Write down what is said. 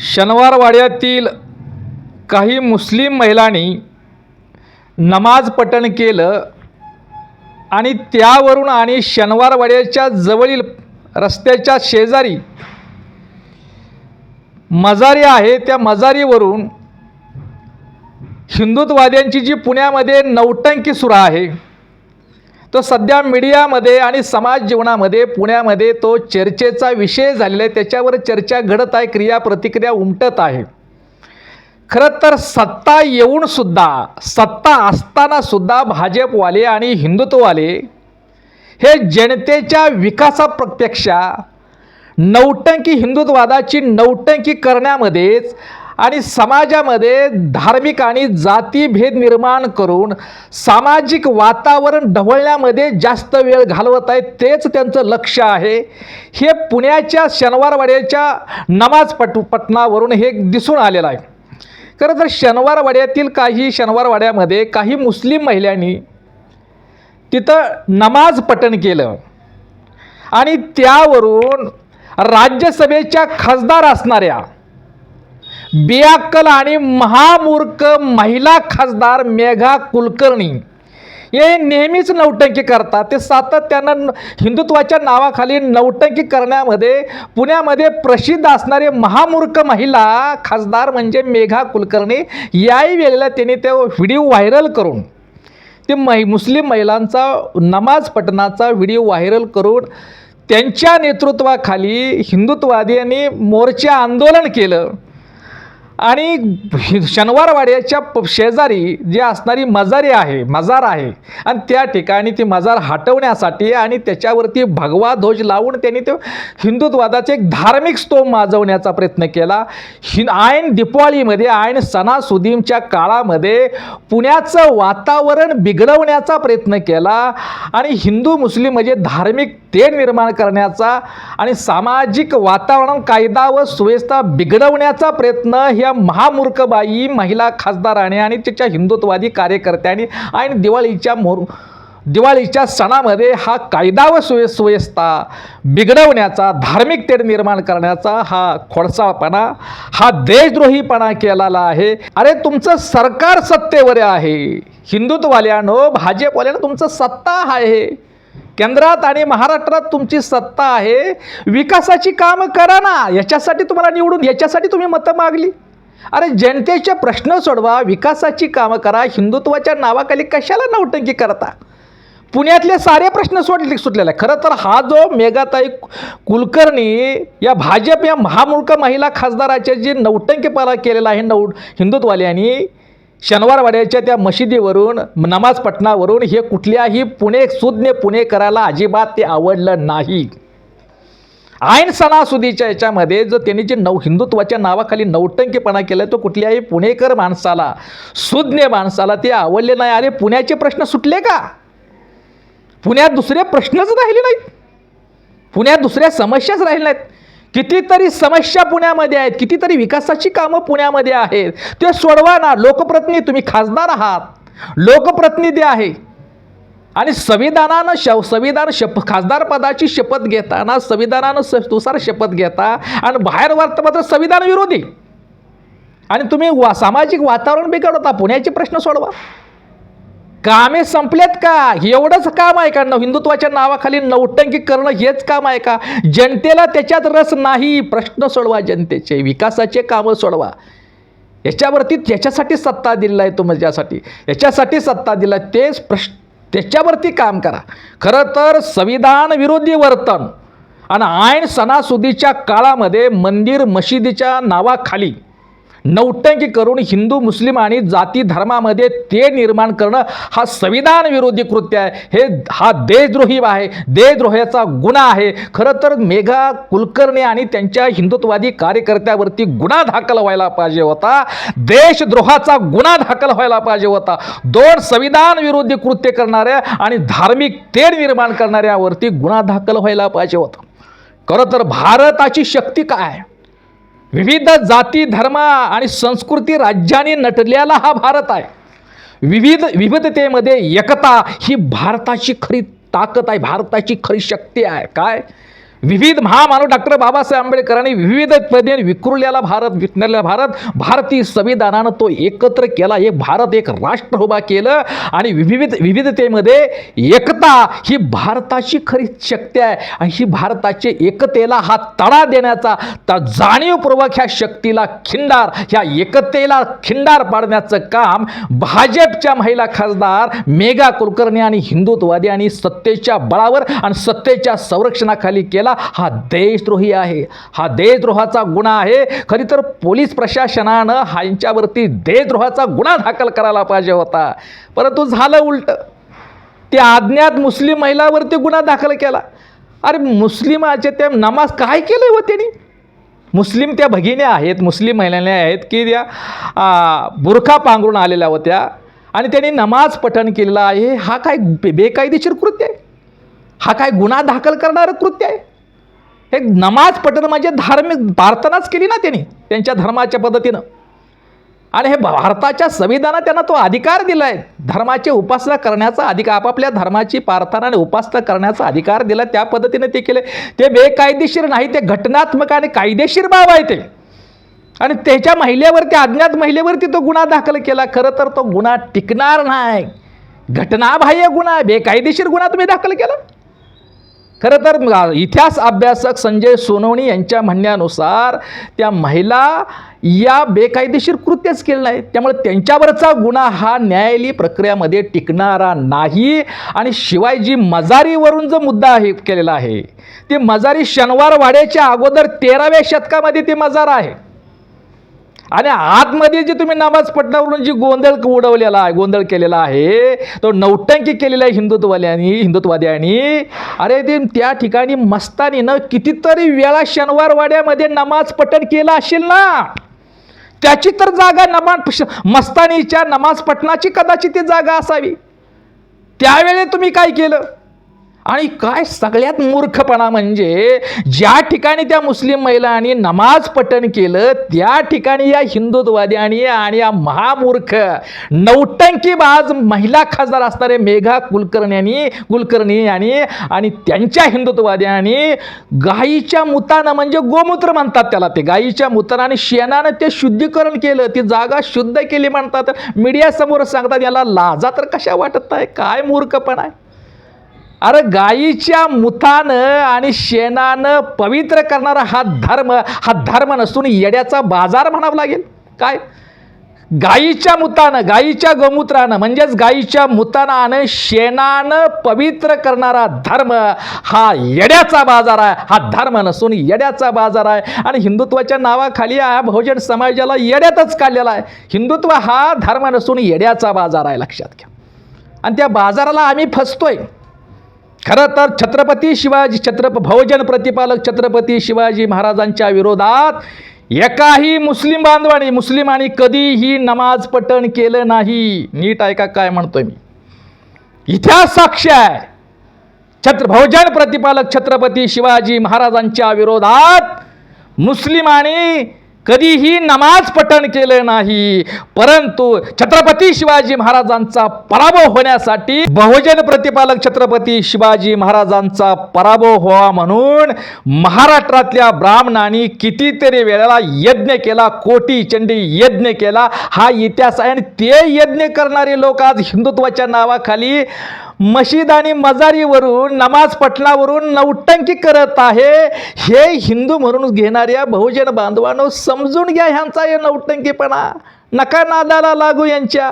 शनिवारवाड्यातील काही मुस्लिम महिलांनी नमाज पठण केलं आणि त्यावरून आणि शनिवारवाड्याच्या जवळील रस्त्याच्या शेजारी मजारी आहे त्या मजारीवरून हिंदुत्ववाद्यांची जी पुण्यामध्ये नौटंकी सुरू आहे तो सध्या मीडियामध्ये आणि समाज जीवनामध्ये पुण्यामध्ये तो चर्चेचा विषय झालेला आहे. त्याच्यावर चर्चा घडत आहे क्रिया प्रतिक्रिया उमटत आहे. खरं तर सत्ता येऊनसुद्धा सत्ता असतानासुद्धा भाजपवाले आणि हिंदुत्ववाले हे जनतेच्या विकासाप्रत्यक्षा नौटंकी हिंदुत्ववादाची नौटंकी करण्यामध्येच आणि समाजामध्ये धार्मिक आणि जातीभेद निर्माण करून सामाजिक वातावरण ढवळण्यामध्ये जास्त वेळ घालवत आहेत तेच त्यांचं लक्ष आहे. हे पुण्याच्या शनिवारवाड्याच्या नमाज पट पटनावरून हे दिसून आलेलं आहे. खरं तर शनिवारवाड्यातील काही शनिवारवाड्यामध्ये काही मुस्लिम महिलांनी तिथं नमाज पठण केलं. आणि त्यावरून राज्यसभेच्या खासदार असणाऱ्या बियाक्कल आणि महामूर्ख महिला खासदार मेघा कुलकर्णी. हे नेहमीच नौटंकी करतात. ते सातत्यानं हिंदुत्वाच्या नावाखाली नौटंकी करण्यामध्ये पुण्यामध्ये प्रसिद्ध असणारे महामूर्ख महिला खासदार म्हणजे मेघा कुलकर्णी याही वेळेला त्यांनी ते व्हिडिओ व्हायरल करून ते मै मुस्लिम महिलांचा नमाज पठणाचा व्हिडिओ व्हायरल करून त्यांच्या नेतृत्वाखाली हिंदुत्ववाद्यांनी मोर्चा आंदोलन केलं. आणि हि- शनिवारवाड्याच्या प शेजारी जी असणारी मजारी आहे मजार आहे. आणि त्या ठिकाणी ती मजार हटवण्यासाठी आणि त्याच्यावरती भगवा ध्वज लावून त्यांनी ते हिंदुत्वादाचे एक धार्मिक स्तोम माजवण्याचा प्रयत्न केला. हि ऐन दिपावलीमध्ये ऐन सणासुदींच्या काळामध्ये पुण्याचं वातावरण बिघडवण्याचा प्रयत्न केला आणि हिंदू मुस्लिम म्हणजे धार्मिक तेढ निर्माण करण्याचा आणि सामाजिक वातावरण कायदा व सुव्यवस्था बिघडवण्याचा प्रयत्न ह्या महामूर्खबाई महिला खासदाराने आणि त्याच्या हिंदुत्ववादी कार्यकर्त्यांनी आणि दिवाळीच्या मोर दिवाळीच्या सणामध्ये हा कायदा व सुव्य सुव्यवस्था बिघडवण्याचा धार्मिक तेढ निर्माण करण्याचा हा खोडसाळपणा हा देशद्रोहीपणा केलेला आहे. अरे तुमचं सरकार सत्तेवर आहे. हिंदुत्ववाल्यानो भाजपवाल्यानं तुमचं सत्ता आहे. केंद्रात आणि महाराष्ट्रात तुमची सत्ता आहे. विकासाची कामं करा ना. याच्यासाठी तुम्हाला निवडून याच्यासाठी तुम्ही मतं मागली. अरे जनतेचे प्रश्न सोडवा विकासाची कामं करा हिंदुत्वाच्या नावाखाली कशाला नौटंकी करता? पुण्यातले सारे प्रश्न सोडले सुटलेले. खरं तर हा जो मेघाताई कुलकर्णी या भाजप या महामूर्ख महिला खासदाराचे जे नौटंकीपणा केलेला आहे नौ हिंदुत्ववाल्यांनी शनिवारवाड्याच्या त्या मशिदीवरून नमाज पठणावरून हे कुठल्याही पुणे सुज्ञ पुणेकराला अजिबात ते आवडलं नाही. ऐन सणासुदीच्या याच्यामध्ये जर त्यांनी जे नव हिंदुत्वाच्या नावाखाली नौटंकीपणा केला तो कुठल्याही पुणेकर माणसाला सुज्ञ माणसाला ते आवडले नाही. अरे पुण्याचे प्रश्न सुटले का? पुण्यात दुसरे प्रश्नच राहिले नाहीत. पुण्यात दुसऱ्या समस्याच राहिल्या नाहीत. कितीतरी समस्या पुण्यामध्ये आहेत कितीतरी विकासाची कामं पुण्यामध्ये आहेत. ते सोडवा ना. लोकप्रतिनिधी तुम्ही खासदार आहात. लोकप्रतिनिधी आहे. आणि संविधानानं श संविधान शप खासदार पदाची शपथ घेताना संविधानानं स नुसार शपथ घेता आणि बाहेर वर्तमात्र संविधान विरोधी. आणि तुम्ही वा सामाजिक वातावरण बिघडवता पुण्याचे प्रश्न सोडवा. कामे संपलेत का? एवढंच काम आहे का? हिंदुत्वाच्या नावाखाली नौटंकी करणं हेच काम आहे का? जनतेला त्याच्यात रस नाही. प्रश्न सोडवा जनतेचे विकासाचे कामं सोडवा. याच्यावरती त्याच्यासाठी सत्ता दिलेला आहे तो माझ्यासाठी याच्यासाठी सत्ता दिला तेच प्रश्न त्याच्यावरती काम करा. खरं तर संविधान विरोधी वर्तन आणि ऐन सणासुदीच्या काळामध्ये मंदिर मशिदीच्या नावाखाली नौटंकी करून हिंदू मुस्लिम आणि जाती धर्मामध्ये ते निर्माण करणं हा संविधान विरोधी कृत्य आहे. हे हा देशद्रोही आहे. देशद्रोहाचा गुन्हा आहे. खरं तर मेघा कुलकर्णी आणि त्यांच्या हिंदुत्ववादी कार्यकर्त्यावरती गुन्हा दाखल व्हायला पाहिजे होता. देशद्रोहाचा गुन्हा दाखल व्हायला पाहिजे होता. दोन संविधान विरोधी कृत्य करणाऱ्या आणि धार्मिक तेढ निर्माण करणाऱ्यावरती गुन्हा दाखल व्हायला पाहिजे होता. खरं तर भारताची शक्ती काय आहे? विविध जाती धर्म आणि संस्कृती राज्याने नटलेला हा भारत आहे. विविध विविधतेमध्ये एकता ही भारताची खरी ताकद आहे भारताची खरी शक्ती आहे. काय? विविध महामानव डॉक्टर बाबासाहेब आंबेडकरांनी विविध पद्धतीने विखुरलेला भारत विखरलेला भारत भारतीय संविधानानं तो एकत्र केला एक भारत एक राष्ट्र उभा केलं आणि विविध विविधतेमध्ये एकता ही भारताची खरी शक्ती आहे आणि ही भारताच्या एकतेला हा तडा देण्याचा तर जाणीवपूर्वक ह्या शक्तीला खिंडार ह्या एकतेला खिंडार पाडण्याचं काम भाजपच्या महिला खासदार मेघा कुलकर्णी आणि हिंदुत्ववादी आणि सत्तेच्या बळावर आणि सत्तेच्या संरक्षणाखाली केला. हा देशद्रोही आहे. हा देशद्रोहाचा गुन्हा आहे. खरी तर पोलीस प्रशासनानं ह्यांच्यावरती देशद्रोहाचा गुन्हा दाखल करायला पाहिजे होता. परंतु झालं उलट. त्या अज्ञात मुस्लिम महिलावरती गुन्हा दाखल केला. अरे मुस्लिमाचे ते नमाज काय केलं व त्यांनी? मुस्लिम त्या भगिन्या आहेत मुस्लिम महिलाने आहेत की त्या बुरखा पांघरून आलेल्या होत्या आणि त्यांनी नमाज पठण केलेलं आहे. हा काय बे- बेकायदेशीर कृत्य आहे? हा काय गुन्हा दाखल करणारं कृत्य आहे? हे नमाज पठण म्हणजे धार्मिक प्रार्थनाच केली ना त्यांनी त्यांच्या धर्माच्या पद्धतीनं. आणि हे भारताच्या संविधानात त्यांना तो अधिकार दिला आहे धर्माची उपासना करण्याचा अधिकार आपापल्या धर्माची प्रार्थना आणि उपासना करण्याचा अधिकार दिला त्या पद्धतीने ते केले. ते बेकायदेशीर नाही ते घटनात्मक आणि कायदेशीर बाब आहे ते. आणि त्याच्या महिलेवरती अज्ञात महिलेवरती तो गुन्हा दाखल केला. खरं तर तो गुन्हा टिकणार नाही. घटनाबाह्य गुन्हा बेकायदेशीर गुन्हा तुम्ही दाखल केला. खरं तर इतिहास अभ्यासक संजय सोनवणी यांच्या म्हणण्यानुसार त्या महिला या बेकायदेशीर कृत्यच केलं नाही. त्यामुळे त्यांच्यावरचा गुन्हा हा न्यायालयीन प्रक्रियामध्ये टिकणारा नाही. आणि शिवाय जी मजारीवरून जो मुद्दा आहे केलेला आहे ती मजारी शनिवार वाड्याच्या अगोदर तेराव्या शतकामध्ये ती मजार आहे. आणि आतमध्ये जे तुम्ही नमाज पटण्यावरून जी गोंधळ उडवलेला आहे गोंधळ केलेला आहे तो नौटंकी केलेला आहे हिंदुत्ववाल्यानी हिंदुत्ववाद्यांनी. अरे ते त्या ठिकाणी मस्तानीनं कितीतरी वेळा शनिवारवाड्यामध्ये नमाज पठण केलं असेल ना? त्याची तर जागा नमाज मस्तानीच्या नमाज पठणाची कदाचित ती जागा असावी. त्यावेळी तुम्ही काय केलं? आणि काय सगळ्यात मूर्खपणा म्हणजे ज्या ठिकाणी त्या मुस्लिम महिलांनी नमाज पठण केलं त्या ठिकाणी या हिंदुत्ववाद्यांनी आणि या महामूर्ख नौटंकीबाज महिला खासदार असणारे मेघा कुलकर्णी कुलकर्णी यांनी आणि त्यांच्या हिंदुत्ववाद्यांनी गायीच्या मुतानं म्हणजे गोमूत्र म्हणतात त्याला ते. गायीच्या मुतानं आणि शेणानं ते शुद्धीकरण केलं ती जागा शुद्ध केली म्हणतात. मीडियासमोर सांगतात याला लाजा तर कशा वाटत आहे? काय मूर्खपणा आहे? अरे गायीच्या मुतानं आणि शेणानं पवित्र करणारा हा धर्म हा धर्म नसून येड्याचा बाजार म्हणावा लागेल. काय? गायीच्या मुतानं गायीच्या गोमूत्रानं म्हणजेच गायीच्या मुतानं आणि शेणानं पवित्र करणारा धर्म हा येड्याचा बाजार आहे. हा धर्म नसून येड्याचा बाजार आहे. आणि हिंदुत्वाच्या नावाखाली हा बहुजन समाजाला येड्यातच काढलेला आहे. हिंदुत्व हा धर्म नसून येड्याचा बाजार आहे लक्षात घ्या. आणि त्या बाजाराला आम्ही फसतोय. खरं तर छत्रपती शिवाजी छत्रप बहुजन प्रतिपालक छत्रपती शिवाजी महाराजांच्या विरोधात एकाही मुस्लिम बांधवांनी मुस्लिमांनी कधीही नमाज पठण केलं नाही. नीट ऐका काय म्हणतोय मी? इतिहास साक्ष आहे. छत्र बहुजन प्रतिपालक छत्रपती शिवाजी महाराजांच्या विरोधात मुस्लिमांनी कधीही नमाज पठण केलं नाही. परंतु छत्रपती शिवाजी महाराजांचा पराभव होण्यासाठी बहुजन प्रतिपालक छत्रपती शिवाजी महाराजांचा पराभव व्हावा म्हणून महाराष्ट्रातल्या ब्राह्मणांनी कितीतरी वेळेला यज्ञ केला कोटी चंडी यज्ञ केला. हा इतिहास आहे आणि ते यज्ञ करणारे लोक आज हिंदुत्वाच्या नावाखाली मशीद आणि मजारीवरून नमाज पटलावरून नौटंकी करत आहे. हे हिंदू म्हणून घेणाऱ्या बहुजन बांधवांनो समजून घ्या ह्यांचा हे नौटंकीपणा. नका नादाला लागू यांच्या.